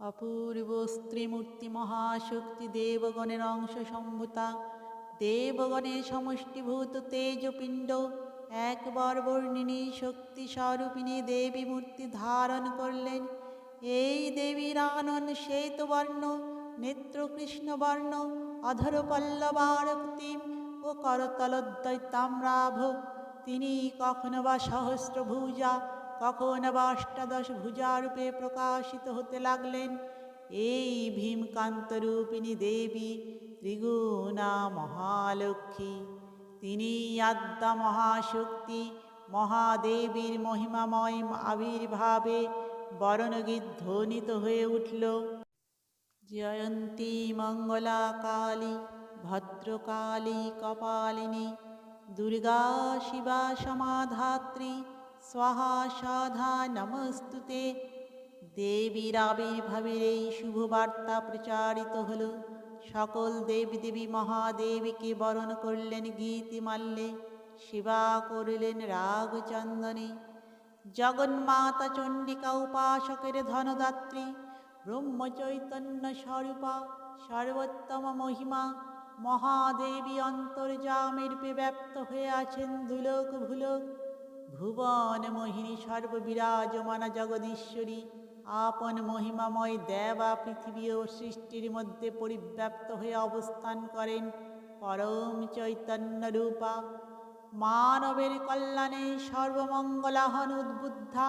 অপূর্ব স্ত্রীমূর্তি মহাশক্তি দেবগণের অংশ সম্ভূতা। দেবগণের সমষ্টিভূত তেজপিণ্ড, একবার বর্ণিনী শক্তি স্বরূপিণী দেবী মূর্তি ধারণ করলেন। এই দেবীর আনন শ্বেতবর্ণ নেত্র কৃষ্ণবর্ণ অধর পল্লবারক্তিম ও করতলদ্বয় তাম্রাভ তিনি কখনো বা সহস্র কখনো বা অষ্টাদশ ভুজারূপে প্রকাশিত হতে লাগলেন, এই ভীমকান্তরূপিণী দেবী ত্রিগুণা মহালক্ষ্মী। তিনি আদ্যা মহাশক্তি, মহাদেবীর মহিমাময় আবির্ভাবে বরণগীত ধ্বনিত হয়ে উঠল। জয়ন্তী মঙ্গলা কালী ভদ্রকালী কপালিনী, দুর্গা শিবা সমাধাত্রী স্বাহা সাধা নমস্তুতে। দেবীর আবির্ভাবের এই শুভবার্তা প্রচারিত হল। সকল দেবদেবী মহাদেবীকে বরণ করলেন গীতিমাল্যে সেবা করলেন রাগচন্দনে জগন্মাতা চণ্ডিকা উপাসকের ধনদাত্রী। ব্রহ্মচৈতন্য স্বরূপা, সর্বোত্তম মহিমা, মহাদেবী অন্তর্যামী রূপে ব্যপ্ত হয়ে আছেন দুলোক ভুলোক। ভুবন মোহিনী সর্ববিরাজমানা জগদীশ্বরী, আপন মহিমাময় দেবা পৃথিবী ও সৃষ্টির মধ্যে পরিব্যাপ্ত হয়ে অবস্থান করেন পরম চৈতন্য রূপা। মানবের কল্যাণে সর্বমঙ্গলাহন উদ্বুদ্ধা।